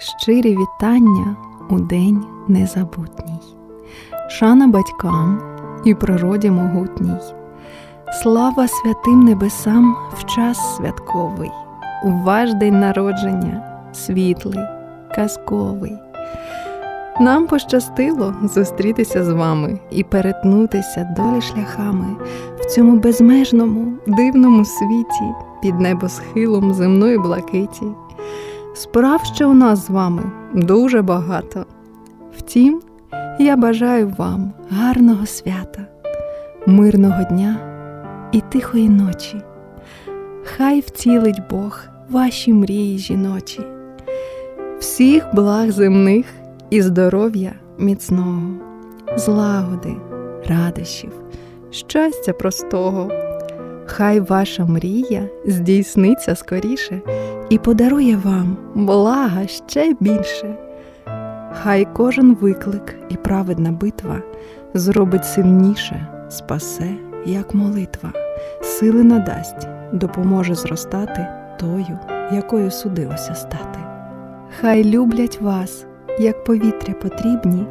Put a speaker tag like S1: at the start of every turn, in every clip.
S1: щирі вітання у день незабутній, шана батькам і природі могутній, слава святим небесам в час святковий, у ваш день народження, світлий, казковий. Нам пощастило зустрітися з вами і перетнутися долі шляхами в цьому безмежному дивному світі під небосхилом земної блакиті. Справ ще у нас з вами дуже багато. Втім, я бажаю вам гарного свята, мирного дня і тихої ночі. Хай втілить Бог ваші мрії жіночі, всіх благ земних і здоров'я міцного, злагоди, радощів, щастя простого. Хай ваша мрія здійсниться скоріше і подарує вам блага ще більше. Хай кожен виклик і праведна битва зробить сильніше, спасе, як молитва, сили надасть, допоможе зростати тою, якою судилося стати. Хай люблять вас, як повітря потрібні,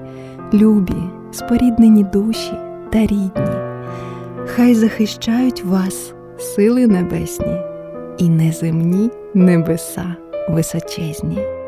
S1: любі, споріднені душі та рідні. Хай захищають вас сили небесні і неземні небеса височезні.